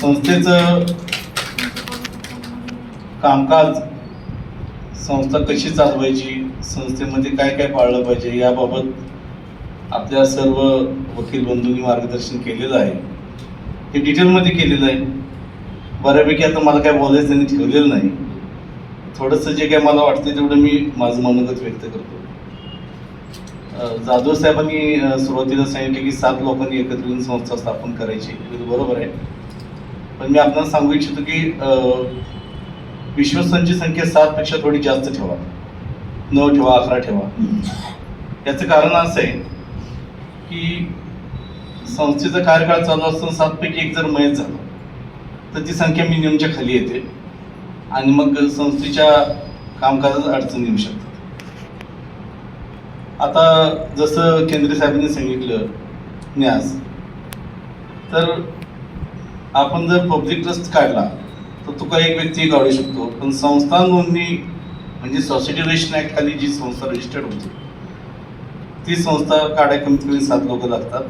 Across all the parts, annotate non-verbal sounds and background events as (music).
संस्थेचं कामकाज संस्था कशी चालवायची संस्थेमध्ये काय काय पाळलं पाहिजे याबाबत आपल्या सर्व वकील बंधूंनी मार्गदर्शन केलेलं आहे. हे डिटेलमध्ये केलेलं आहे. बऱ्यापैकी आता मला काय बोलायचं त्यांनी ठेवलेलं नाही. थोडंसं जे काय मला वाटतं तेवढं मी माझं मनोगत व्यक्त करतो. जाधव साहेबांनी सुरुवातीला सांगितले की सात लोकांनी एकत्र येऊन संस्था स्थापन करायची. हे बरोबर आहे. पण मी आपल्याला सांगू इच्छितो की विश्वस्तांची संख्या सात पेक्षा थोडी जास्त ठेवा. नऊ ठेवा अकरा ठेवा. याचं कारण असं आहे की संस्थेचा कार्यकाळ चालू असताना सातपैकी एक जर मयत झालं तर ती संख्या मिनिममच्या खाली येते. आणि मग संस्थेच्या कामकाजात अडचण येऊ शकतात. आता जसं केंद्रीय साहेबांनी सांगितलं न्यास तर आपण जर पब्लिक ट्रस्ट काढला तर तुका एक व्यक्ती काढू शकतो. पण संस्था नोंदणी म्हणजे सोसायटी रजिस्ट्रेशन ऍक्ट खाली जी संस्था रजिस्टर्ड होती ती संस्था काढाय कमीत कमी सात लोक लागतात.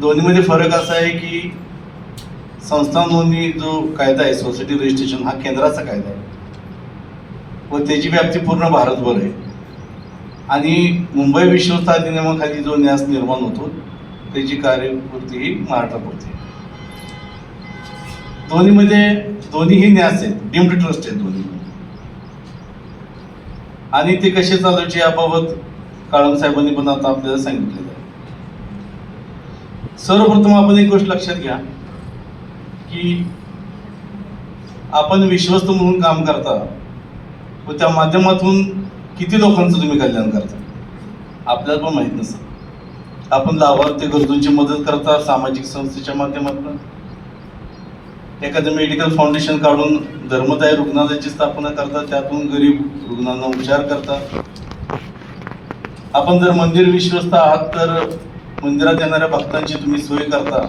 दोन्हीमध्ये फरक असा आहे की संस्था नोंदणी जो कायदा आहे सोसायटी रजिस्ट्रेशन हा केंद्राचा कायदा आहे. व त्याची व्याप्ती पूर्ण भारतभर आहे. आणि मुंबई विश्वस्त अधिनियमाखाली जो न्यास निर्माण होतो त्याची कार्यपूर्ती ही महाराष्ट्रापुरती आहे. दोन्हीमध्ये दोन्हीही न्यास आहेत. डीम्ड ट्रस्ट आहेत दोन्ही. आणि ते कसे चालवायचे याबाबत काळम साहेबांनी पण आता आपल्याला सांगितलेलं आहे. सर्वप्रथम आपण एक गोष्ट लक्षात घ्या की आपण विश्वस्त म्हणून काम करता व त्या माध्यमातून किती लोकांचं तुम्ही कल्याण करता? आपल्याला पण माहीत नसतं आपण लाभार्थी गरजूंची मदत करता सामाजिक संस्थेच्या माध्यमातून? एखादं मेडिकल फाउंडेशन काढून धर्मदाय रुग्णालयाची स्थापना करता त्यातून गरीब रुग्णांना उपचार करता? आपण जर मंदिर विश्वस्त आहात तर मंदिरात येणाऱ्या भक्तांची तुम्ही सोय करता.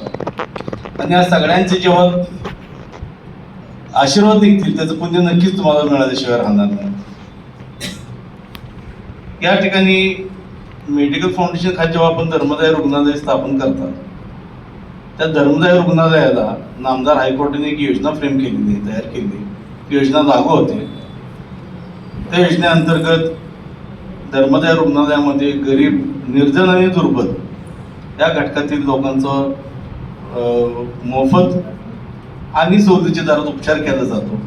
आणि या सगळ्यांचे जेव्हा आशीर्वाद निघतील त्याचं पुण्य नक्कीच तुम्हाला मिळाल्याशिवाय राहणार नाही. या ठिकाणी मेडिकल फाउंडेशन खाली जेव्हा आपण धर्मदाय रुग्णालय स्थापन करतात. त्या धर्मदाय रुग्णालयाला नामदार हायकोर्टाने एक योजना फ्रेम केलेली आहे तयार केली ती योजना लागू होते. त्या योजनेअंतर्गत धर्मदाय रुग्णालयामध्ये गरीब निर्धन आणि दुर्बल या घटकातील लोकांचं मोफत आणि सवलतीच्या दरात उपचार केला जातो.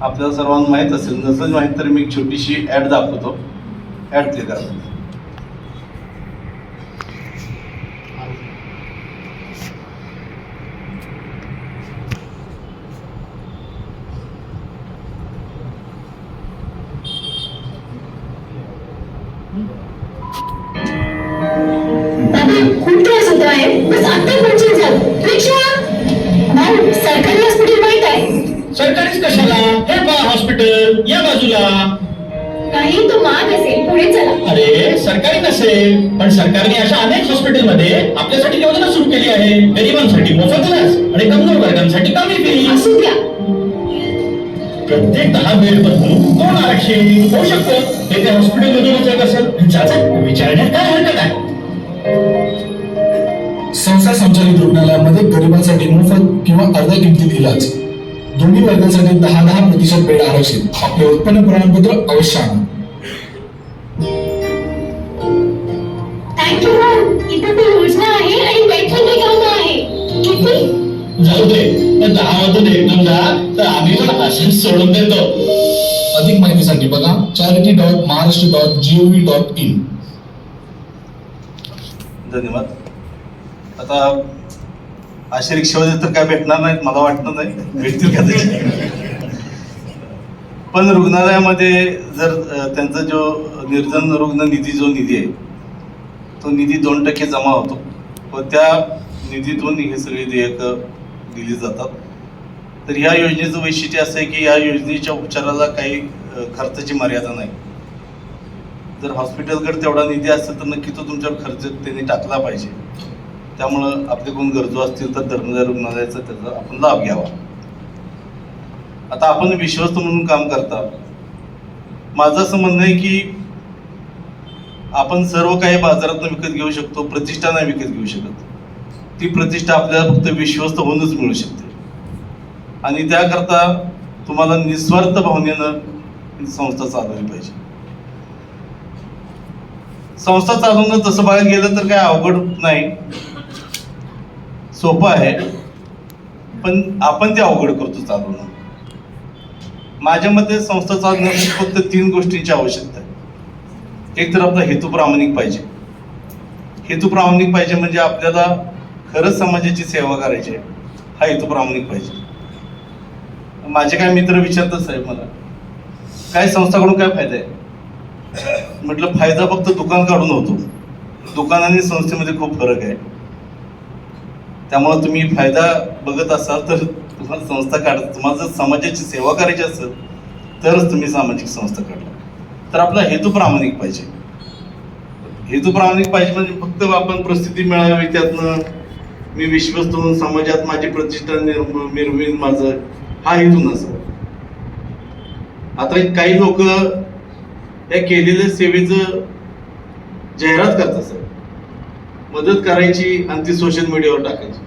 आपल्याला सर्वांना माहीत असेल नसेल माहीत तर मी एक छोटीशी ॲड दाखवतो. ॲड करा बाबा खूप त्रास होतो आहे. बस आता पंचर झालं रिक्षा भाऊ सरकारी हॉस्पिटल माहीत आहे. सरकारीच कशाला? हे पहा हॉस्पिटल या बाजूला. नाही तो महाग असेल पुढे चला. अरे सरकारी नसेल पण सरकारने अशा अनेक हॉस्पिटलमध्ये आपल्यासाठी योजना सुरू केली आहे. गरिबांसाठी मोफत लस आणि कमजोर वर्गांसाठी कमी फी असू द्या. प्रत्येक दहा बेड मधून दोन आरक्षित होऊ शकतो? ते त्या हॉस्पिटल मधूनच येत असेल चाचा विचारण्यात काय हरकत आहे? संस्था संचालित रुग्णालयामध्ये गरिबांसाठी मोफत किंवा अर्ध्या किमतीत इलाज. दोन्ही वर्गासाठी दहा दहा प्रतिशत बेड आरक्षित. आपले उत्पन्न प्रमाणपत्र अवश्य आणा. दहा मधून एकदम जा तर आम्ही पण असेच सोडून देतो. अधिक माहितीसाठी बघा charity dot Maharashtra dot G O V dot in धन्यवाद. आता असे रिक्षावाले तर काय भेटणार नाहीत मला वाटणार नाही. भेटतील कदाचित. पण रुग्णालयामध्ये जर त्यांचा जो निर्धन रुग्ण निधी जो निधी आहे तो निधी दोन टक्के जमा होतो. व त्या निधीतून हे सगळे देयक दिली जातात. तर ह्या योजनेचं वैशिष्ट्य असं आहे की या योजनेच्या उपचाराला काही खर्चाची मर्यादा नाही. जर हॉस्पिटलकडे तेवढा निधी असेल तर नक्की तो तुमच्यावर खर्च त्यांनी टाकला पाहिजे. त्यामुळं आपले कोण गरजू असतील तर धर्मदाय रुग्णालयाचा त्याचा आपण लाभ घ्यावा. आता आपण विश्वस्त म्हणून काम करता. माझं असं म्हणणं आहे की आपण सर्व काही बाजारातून विकत घेऊ शकतो प्रतिष्ठा नाही विकत घेऊ शकत. ती प्रतिष्ठा आपल्याला फक्त विश्वस्त होऊनच मिळू शकते. आणि त्याकरता तुम्हाला निस्वार्थ भावनेनं संस्था चालवली पाहिजे. संस्था चालवणं तसं बघायला गेलं तर काय अवघड नाही. सोपं आहे. पण आपण ते अवघड करतो चालवणं. माझ्या मते संस्था चालवण्यासाठी फक्त तीन गोष्टींची आवश्यकता आहे. एक तर आपला हेतू प्रामाणिक पाहिजे. हेतू प्रामाणिक पाहिजे म्हणजे आपल्याला खरंच समाजाची सेवा करायची आहे. हा हेतू प्रामाणिक पाहिजे. माझे काय मित्र विचारतात साहेब मला काय संस्थाकडून काय फायदा आहे? म्हटलं फायदा फक्त दुकान काढून होतो. दुकान आणि संस्थेमध्ये खूप फरक आहे. त्यामुळे तुम्ही फायदा बघत असाल तर तुम्हाला संस्था काढ तुम्हाला जर समाजाची सेवा करायची असेल तरच तुम्ही सामाजिक संस्था काढला. तर आपला हेतू प्रामाणिक पाहिजे. हेतू प्रामाणिक पाहिजे म्हणजे फक्त आपण प्रसिद्धी मिळावी त्यातनं मी विश्वस्त होऊन समाजात माझी प्रतिष्ठा निर्म मिरवीन माझं हा हेतू नसतो आता काही लोक या केलेल्या सेवेचं जाहिरात करतात सर. मदत करायची आणि ती सोशल मीडियावर टाकायची.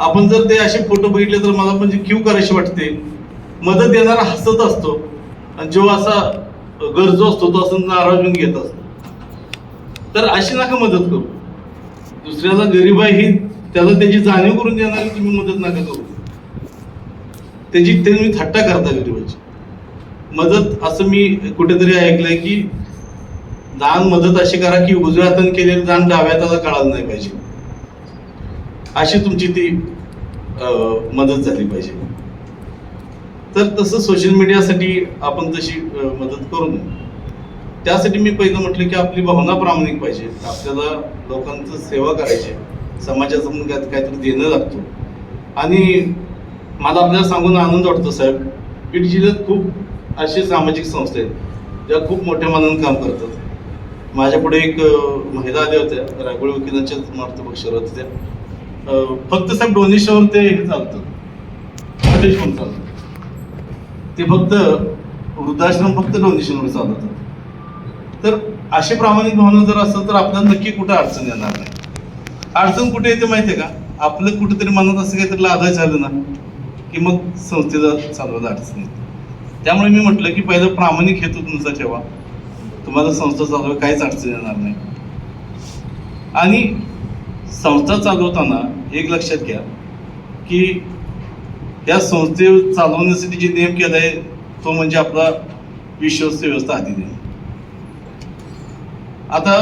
आपण जर ते असे फोटो बघितले तर मला म्हणजे क्यू करायची वाटते. मदत देणारा हसत असतो आणि जो असा गरजो असतो तो असं नाराजून घेत असतो. तर अशी नका मदत करू. दुसऱ्याला गरीब आहे ही त्याला त्याची जाणीव करून देणारी तुम्ही मदत नका करू. त्याची ते तुम्ही थट्टा करता गरीबाची मदत असं मी कुठेतरी ऐकलंय की दान मदत अशी करा की उजव्या हाताने केलेलं दान डाव्या हाताला कळालं नाही पाहिजे. अशी तुमची ती मदत झाली पाहिजे. तर तसं सोशल मीडियासाठी आपण तशी मदत करू नये. त्यासाठी मी पहिलं म्हटलं की आपली भावना प्रामाणिक पाहिजे. आपल्याला लोकांचं सेवा करायची आहे. समाजाचं म्हणून काय- काहीतरी देणं लागतो. आणि मला आपल्याला सांगून आनंद वाटतो साहेब बीड जिल्ह्यात खूप असे सामाजिक संस्था आहेत ज्या खूप मोठ्या मनानं काम करतात. माझ्यापुढे एक महिला आल्या होत्या रायगड वकिलांच्या मार्थ पक्षावर होत्या. त्या फक्त साहेब डोनेशनवर ते हे चालतं. म्हणून चालतं. ते फक्त वृद्धाश्रम फक्त डोनेशनवर चालवतात तर अशी प्रामाणिक भावना जर असेल तर आपल्याला नक्की कुठं अडचण येणार नाही. अडचण कुठे येते माहिती आहे का? आपलं कुठेतरी मनात असं काहीतरी लादायचं झालं ना की मग संस्थेला चालवायला अडचण येते. त्यामुळे मी म्हटलं की पहिलं प्रामाणिक हेतू तुमचा ठेवा. तुम्हाला संस्था चालवायला काहीच अडचण येणार नाही. आणि संस्था चालवताना एक लक्षात घ्या की या संस्थे चालवण्यासाठी जे नियम केलाय तो म्हणजे आपला विश्वस्त व्यवस्था अधिनियम आता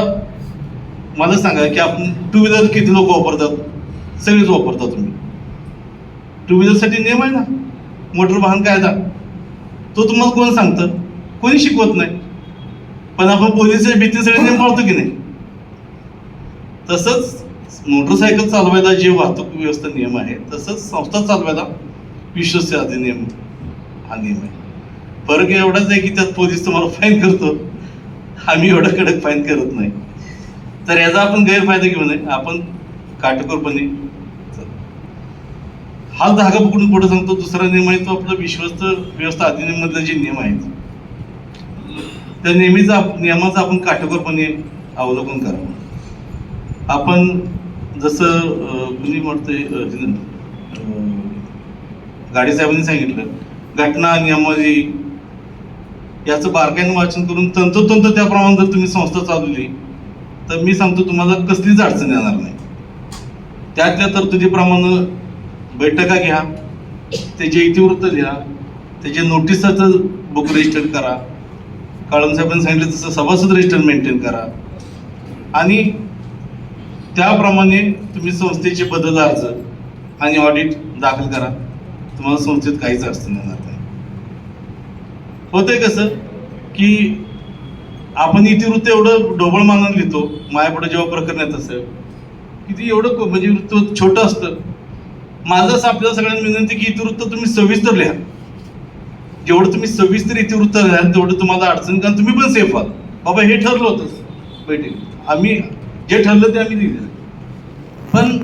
मला सांगा की आपण टू व्हीलर किती लोक वापरतात? सगळेच वापरता तुम्ही. टू व्हीलरसाठी नियम आहे ना? मोटर वाहन कायदा. तो तुम्हाला कोण सांगतं? कोणी शिकवत नाही. पण आपण पोलिसच्या भीतीसाठी नियम पाळतो की नाही? तसंच मोटरसायकल चालवायला जे वाहतूक व्यवस्था नियम आहे तसंच संस्था चालवायला विश्वस्य अधिनियम हा नियम आहे. फरक एवढाच आहे की त्यात पोलीस तुम्हाला फाईन करतो. आम्ही एवढा कडक फाईन करत नाही. तर याचा आपण गैरफायदा घेऊ नये. आपण काटेकोरपणे हा धागा पकडून पुढे सांगतो दुसरा नियम आहे तो आपला विश्वस्त व्यवस्था अधिनियम मधले जे नियम आहेत. त्या नेहमीचा नियमाचं आपण काटेकोरपणे अवलोकन करावं आपण जसं कुणी म्हणतोय गाडी साहेबांनी सांगितलं घटना नियमावली याचं बारकाईनं वाचन करून तंतोतंत त्याप्रमाणे जर तुम्ही संस्था चालवली तर मी सांगतो तुम्हाला कसलीच अडचण येणार नाही. त्यातल्या तरतुदीप्रमाणे बैठका घ्या त्याचे इतिवृत्त लिहा त्याचे नोटिसाचं बुक रजिस्टर करा. काळम साहेबांनी सांगितलं तसं सभासद रजिस्टर मेंटेन करा. आणि त्याप्रमाणे तुम्ही संस्थेचे बदल अर्ज आणि ऑडिट दाखल करा. तुम्हाला संस्थेत काहीच अडचण येणार नाही. होतंय कसं की आपण इतिवृत्त एवढं ढोबळ मानानं लिहितो माझ्यापुढे जेव्हा प्रकरण येत असेल की एवढं म्हणजे वृत्त छोटं असतं. माझंच आपल्याला सगळ्यांना विनंती की इतिवृत्त तुम्ही सविस्तर लिहा. जेवढं तुम्ही सविस्तर इतिवृत्त लिहाल तेवढं तुम्हाला अडचण कारण तुम्ही पण सेफ आहात. बाबा हे ठरलं होतं बैठक आम्ही जे ठरलं ते आम्ही लिहिलं पण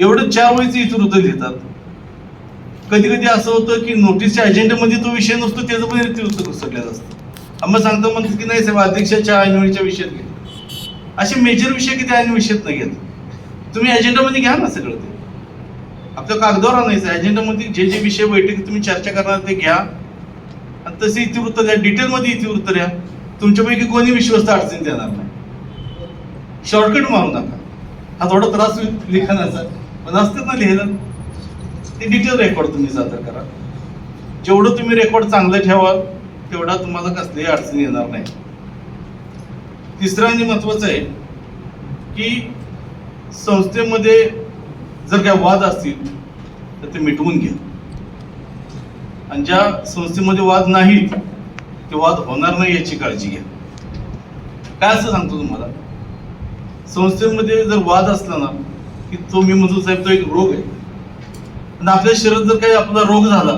एवढं चार वयचं इतिवृत्त लिहितात. कधी कधी असं होतं की नोटीसच्या अजेंडामध्ये तो विषय नसतो त्याचं पण इतिवृत्त सगळ्यात असतं. आम्हाला सांगतो म्हणतो की नाही साहेब अध्यक्षाच्या ऐनवेळीच्या विषयात घेत असे मेजर विषय की त्या ऐन विषयात नाही घेत. तुम्ही अजेंडामध्ये घ्या ना सगळं ते. आपल्या कागदावर आणायचं अजेंडामध्ये जे जे विषय बैठकीत तुम्ही चर्चा करणार ते घ्या. आणि तसे इतिवृत्त द्या डिटेलमध्ये इतिवृत्त द्या तुमच्यापैकी कोणी विश्वस्त अडचणीत देणार नाही. शॉर्टकट मारू नका. हा थोडा त्रास होईल लिखाणाचा. पण असतात ना लिहायला. ते डिटेल रेकॉर्ड तुम्ही सादर करा. जेवढं तुम्ही रेकॉर्ड चांगलं ठेवाल तेवढा तुम्हाला कसलीही अडचण येणार नाही. तिसरं आणि महत्वाचं आहे की संस्थेमध्ये जर काय वाद असतील तर ते मिटवून घ्या. आणि ज्या संस्थेमध्ये वाद नाही ते वाद होणार नाही याची काळजी घ्या. काय असं सांगतो तुम्हाला? संस्थेमध्ये जर वाद असला ना की तो मी म्हणतो साहेब तो एक रोग आहे. आणि आपल्या शरीरात जर काही आपला रोग झाला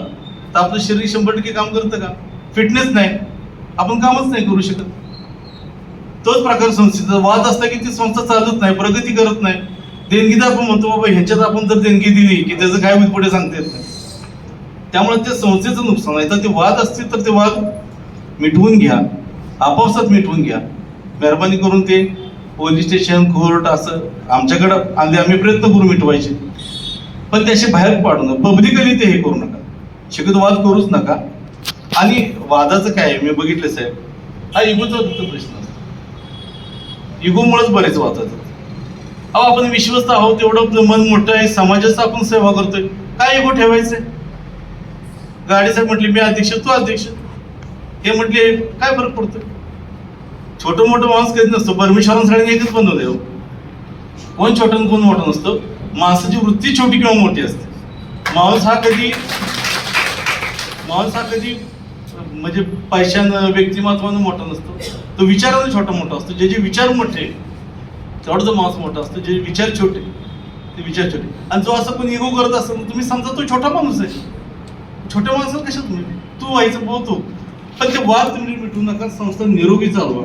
तर आपलं शरीर शंभर टक्के काम करतं का? फिटनेस नाही. आपण कामच नाही करू शकत. तोच प्रकार संस्थेचा वाद असला की ती संस्था चालत नाही प्रगती करत नाही. देणगीदार आपण म्हणतो बाबा ह्याच्यात आपण जर देणगी दिली की त्याचं काय होईल पुढे सांगता येत नाही. त्यामुळे त्या संस्थेचं नुकसान आहे. तर ते वाद असतील तर ते वाद मिटवून घ्या. आपापसात मिटवून घ्या. मेहरबानी करून ते पोलीस स्टेशन कोर्ट असं आमच्याकडं आणले आम्ही प्रयत्न करू मिटवायचे. पण त्याशी बाहेर पाडू नका. पब्लिकली ते हे करू नका. शक्यतो वाद करूच नका. आणि वादाचं काय आहे? मी बघितलं साहेब. हा इगोचा फक्त प्रश्न असतो. इगोमुळेच बरेच वाद अहो आपण विश्वस्त आहोत तेवढं आपलं मन मोठं आहे समाजाचं आपण सेवा करतोय. काय इगो ठेवायचंय गाडी साहेब म्हटली मी अध्यक्ष तू अध्यक्ष. हे म्हटले काय फरक पडतोय? छोटं मोठं माणूस कधी नसतो. परमेश्वरांसाठी एकच बंद हो. कोण छोटं कोण मोठं नसतं. माणसाची वृत्ती छोटी किंवा मोठी असते. माणूस हा कधी माणूस हा कधी म्हणजे पैशानं व्यक्तिमत्वानं मोठा नसतो. तो विचारानं छोटा मोठा असतो. जे जे विचार मोठे तेवढं जो माणूस मोठा असतो. जे विचार छोटे ते विचार छोटे. आणि जो असं कोणी इगो करत असेल तुम्ही समजा तो छोटा माणूस आहे. छोट्या माणसाला कशा तुम्ही? तू व्हायचं बोलतो पण ते वाद तुम्ही मिटवू नका. संस्था निरोगी चालवा.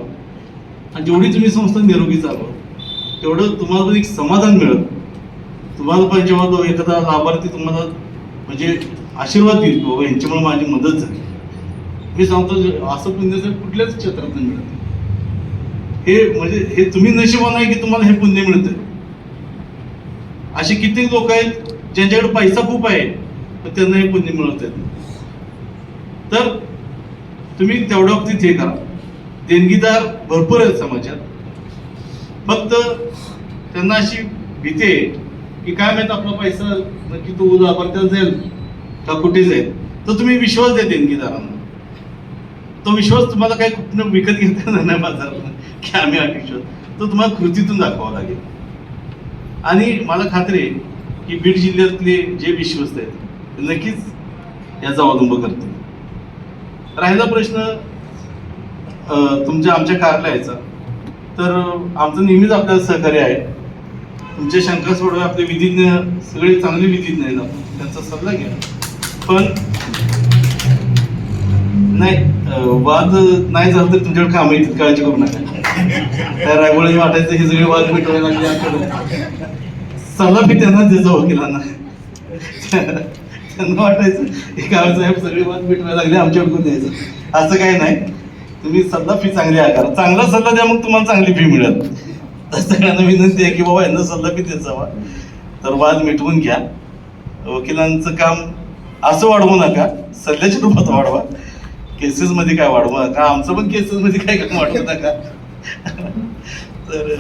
आणि जेवढी तुम्ही संस्था निरोगी चालवा तेवढं तुम्हाला पण एक समाधान मिळत तुम्हाला पण जेव्हा तो एखादा लाभार्थी तुम्हाला म्हणजे आशीर्वाद देईल बाबा यांच्यामुळे माझी मदत झाली. मी सांगतो असं पुण्य कुठल्याच क्षेत्रात नाही मिळत. हे म्हणजे हे तुम्ही नशिबान आहे की तुम्हाला हे पुण्य मिळत असे कित्येक लोक आहेत ज्यांच्याकडे पैसा खूप आहे पण त्यांना हे पुण्य मिळत आहेत. तर तुम्ही तेवढ्या बाबतीत हे करा. देणगीदार भरपूर आहेत समाजात. फक्त त्यांना अशी भीती आहे की काय माहीत आपला पैसा नक्की तो लाभार्थ्याला जाईल का कुठे जाईल तर तुम्ही विश्वास द्या देणगीदारांना. तो विश्वास तुम्हाला काही कुठनं विकत घेता येणार नाही बाजारात की आम्ही हा विश्वास. तो तुम्हाला कृतीतून दाखवावा लागेल. आणि मला खात्री आहे की बीड जिल्ह्यातले जे विश्वस्त आहेत ते नक्कीच याचा अवलंब करतील. राहिला प्रश्न तुमच्या आमच्या कार्यालयाचा तर आमचं नेहमीच आपल्याला सहकार्य आहे. तुमच्या शंका सोडवा आपले विधिज्ञ सगळे चांगले विधिज्ञ आहेत आपण त्यांचा सल्ला घ्या. पण नाही वाद नाही झाला तर तुमच्याकडे काम येतील काळजी करू नका. त्या रायगोळी वाटायचं हे सगळे वाद मिटवायला लागले आमच्याकडे सल्ला मी त्यांना द्यायचा वकिलांना त्यांना वाटायचं हे काय साहेब सगळे वाद मिटवायला लागले आमच्याकडून द्यायचं असं काही नाही. तुम्ही सल्ला फी चांगली आकार चांगला सल्ला द्या मग तुम्हाला चांगली फी मिळेल. तर सगळ्यांना विनंती आहे की बाबा यांना सल्ला फी द्यायचा तर वाद मिटवून घ्या. वकिलांचं काम असं वाढवू नका. सल्ल्याच्या रूपात वाढवा. केसेस मध्ये काय वाढवू नका. आमचं पण केसेस मध्ये काय काम वाढवू (laughs) नका? तर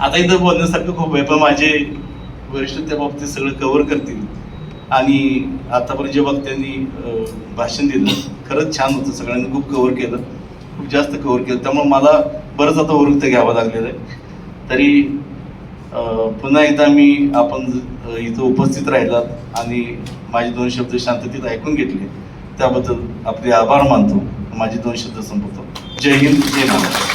आता इथं बोलण्यासारखं खूप आहे पण माझे वरिष्ठ त्या बाबतीत सगळं कव्हर करतील. आणि आतापर्यंत जे वक्त्यांनी भाषण दिलं खरंच छान होतं. सगळ्यांनी खूप कव्हर केलं. खूप जास्त कव्हर केलं. त्यामुळे मला बरंच आता ओरखतं घ्यावं लागलेलं आहे. तरी पुन्हा एकदा मी आपण इथं उपस्थित राहिलात आणि माझे दोन शब्द शांततेत ऐकून घेतले. त्याबद्दल आपले आभार मानतो. माझी दोन शब्द संपवतो. जय हिंद जय महाराष्ट्र.